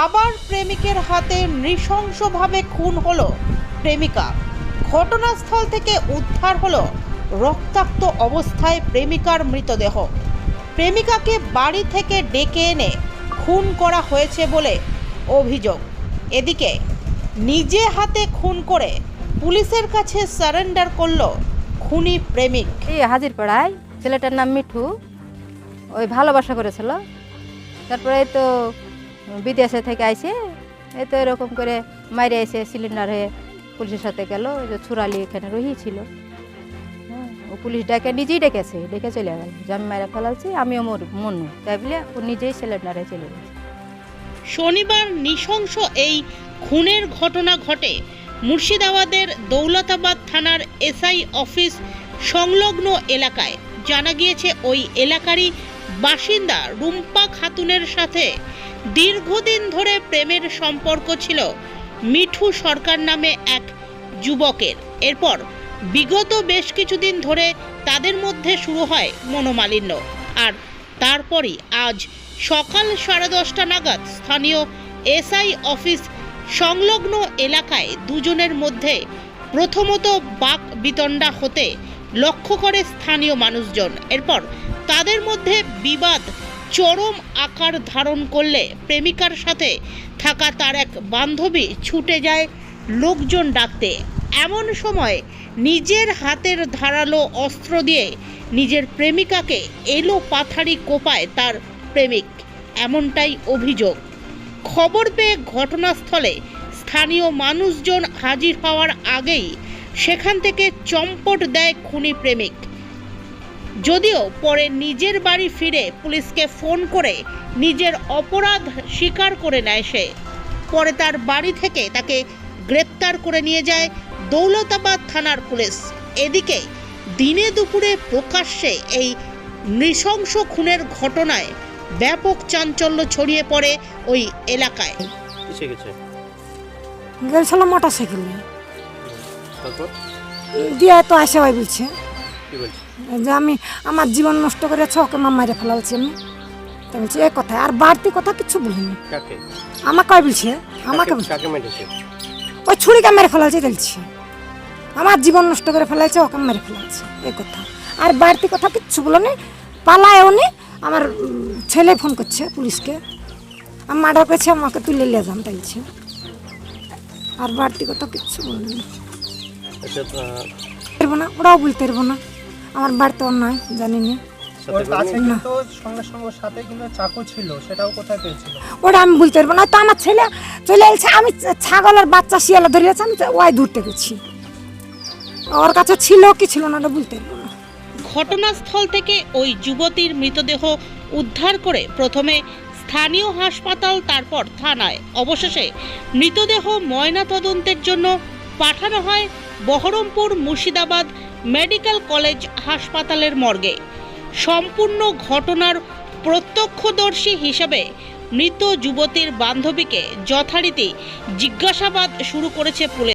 আবার প্রেমিকের হাতে নৃশংসভাবে খুন হলো প্রেমিকা। ঘটনাস্থল থেকে উদ্ধার হলো রক্তাক্ত অবস্থায় প্রেমিকার মৃতদেহ। প্রেমিকাকে বাড়ি থেকে ডেকে এনে খুন করা হয়েছে বলে অভিযোগ। এদিকে নিজে হাতে খুন করে পুলিশের কাছে সারেন্ডার করল খুনি প্রেমিক। এই হাজির পাড়ায় ছেলেটার নাম মিঠু, ওই ভালোবাসা করেছিল। তারপরে তো বিদেশে থেকে আইসে এই তো এরকম করে মাইরে এসে সিলিন্ডার হয়ে পুলিশের সাথে গেল যে ছুরালি এখানে রহিয়েছিল হ্যাঁ, ও পুলিশ ডেকে নিজেই ডেকেছে ডেকে চলে গেল। যে আমি মায়েরা ফেলাচ্ছি আমিও মর মনু তাই বলে ও নিজেই সিলিন্ডারে চলে গেছে। শনিবার নৃশংস এই খুনের ঘটনা ঘটে। মুর্শিদাবাদের দৌলতাবাদ থানার এসআই অফিস সংলগ্ন এলাকায়। জানা গিয়েছে ওই এলাকারই বাসিন্দা রুম্পা খাতুনের সাথে দীর্ঘদিন ধরে প্রেমের সম্পর্ক ছিল। মিঠু সরকার নামে এক যুবকের। এরপর বিগত বেশ কিছুদিন ধরে তাদের মধ্যে শুরু হয় মনোমালিন্য। আর তারপরই আজ সকাল সাড়ে দশটা নাগাদ স্থানীয় এসআই অফিস সংলগ্ন এলাকায় দুজনের মধ্যে প্রথমত বাক বিতণ্ডা হতে লক্ষ্য করে স্থানীয় মানুষজন। এরপর তাদের মধ্যে বিবাদ চরম আকার ধারণ করলে প্রেমিকার সাথে থাকা তার এক বান্ধবী ছুটে যায় লোকজন ডাকতে। এমন সময় নিজের হাতের ধারালো অস্ত্র দিয়ে নিজের প্রেমিকাকে এলো পাথারি কোপায় তার প্রেমিক। এমনটাই অভিযোগ। খবর পেয়ে ঘটনাস্থলে স্থানীয় মানুষজন হাজির হওয়ার আগেই সেখান থেকে চম্পট দেয় খুনি প্রেমিক। যদিও পরে নিজের বাড়ি ফিরে পুলিশকে ফোন করে নিজের অপরাধ স্বীকার করে নেয় সে। পরে তার বাড়ি থেকে তাকে গ্রেপ্তার করে নিয়ে যায় দৌলতাবাদ থানার পুলিশ। এদিকে দিনে দুপুরে প্রকাশ্যে এই নৃশংস খুনের ঘটনায় ব্যাপক চাঞ্চল্য ছড়িয়ে পড়ে ওই এলাকায়। কিসে গেছে? গেছিল মোটর নিয়ে। তারপর? দিয়ে তো আসে ভাই বলছে কি বলছে? যে আমি আমার জীবন নষ্ট করে ছকে মা মারে ফেলালছি আমি। তো বলছি এ কথা আর বাড়তি কথা কিছু বলিনি। আমাকে বলছে? আমাকে বলছে। ওই ছুরিকে মেরে ফেলালছে দেখছি আমার জীবন নষ্ট করে ফেলাইছে ওকে মেরে ফেলালছে এ কথা। আর বাড়তি কথা কিচ্ছু বলেনি। পালায়ও নি। আমার ছেলে ফোন করছে পুলিশকে। আমি মার্ডার করেছে আমাকে তুলে নিয়ে যান তাইছে। আর বাড়তি কথা কিচ্ছু বলেনি। আচ্ছা না ওরাও বলতে পারব না। আমার বাড়িতে অন্যায় জানি না সাথে ওর কাছে কিন্তু সঙ্গে সঙ্গে সাথে কিন্তু চাকু ছিল সেটাও কোথায় পেয়েছিল? ওটা আমি বলতে পারব না তো আমার ছেলে চলে আমি ছাগলের বাচ্চা শিয়ালে ধরিয়েছে আমি ওয়াই দূরতে গেছি। ওর কাছে ছিল কি ছিল না ওটা বলতে পারব না। ঘটনাস্থল থেকে ওই যুবতীর মৃতদেহ উদ্ধার করে প্রথমে স্থানীয় হাসপাতাল তারপর থানায়। অবশেষে মৃতদেহ ময়নাতদন্তের জন্য পাঠানো হয় বহরমপুর মুর্শিদাবাদ মেডিকেল কলেজ হাসপাতালের মর্গে। সম্পূর্ণ ঘটনার প্রত্যক্ষদর্শী হিসেবে মৃত যুবতীর বান্ধবীকে যথারীতি জিজ্ঞাসাবাদ শুরু করেছে পুলিশ।